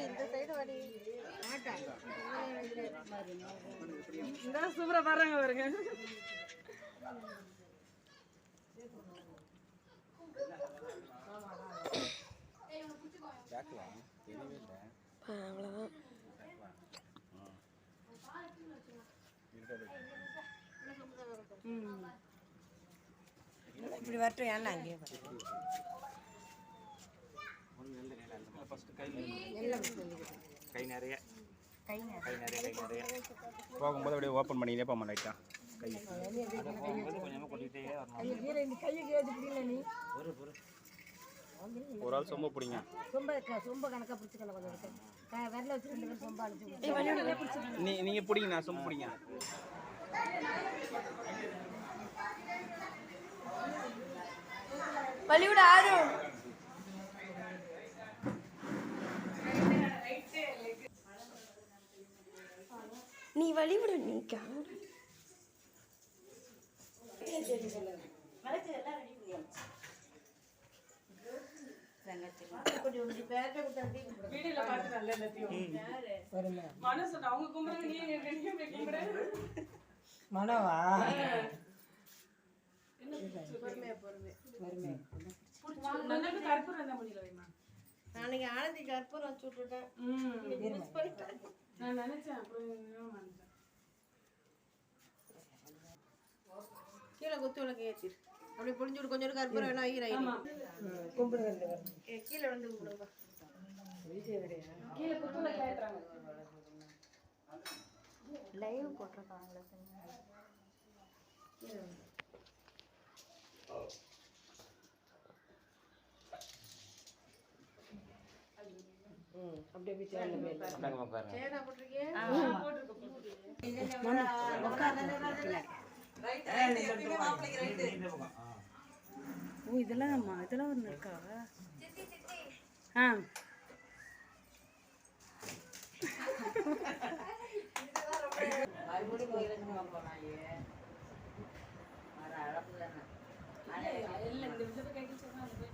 இந்த சைடு வாடி. இந்த சூப்பரா பாருங்க பாருங்க. அவ்வளோதான் இப்படி வரட்டும் ஏன்னா அங்கேயே ஃபஸ்ட்டு கை கை நிறைய. கை நிறைய. கை நிறைய போகும்போது அப்படியே ஓப்பன் பண்ணினே போமா லைட்டாக கை. கொஞ்சமாக ஏற்றி பிடிக்கல நீ? ஒரு ஆள் சொம்ப பிடிங்க. சொம்ப சொம்ப கணக்காக பிடிச்சிக்கல கொஞ்சம் விரல வச்சு ரெண்டு பேரும் சொம்ப அடிச்சு நீ நீங்கள் பிடிங்க நான் சொம்ப பிடிங்க. வழிவிட ஆறும் நீ வழிவிட நீ கேமரா வீடியோல பார்த்து நல்ல எல்லாத்தையும் மனசு அவங்க கும்பிடுங்க நீ நீங்க போய் கும்பிடு? மனவா? நல்லா கற்பூரம் என்ன பண்ணிடுறேன் வைமா? நாளைக்கு ஆனந்தி கற்பூரம் வச்சு விட்டுட்டேன். ம். நான் நினைச்சேன் கீழே குத்து விளக்கு ஏற்றிரு அப்படி புளிஞ்சு விடு. கொஞ்சம் கற்பூரம் வேணா ஐயா ஆமா. கீழே வந்து கும்பிடுங்க கீழே குத்துல கேட்டுறாங்க லைவ் போட்டிருக்காங்களே அப்படியே போய் சேர்ல மேல. அந்தாங்க உட்காருங்க சேரா போட்டிருக்கீங்க ஓ இதெல்லாம் இதெல்லாம் ஒன்று இருக்கா? ஆ. இந்த விஷயத்தை கைட்டு சொன்னா அந்த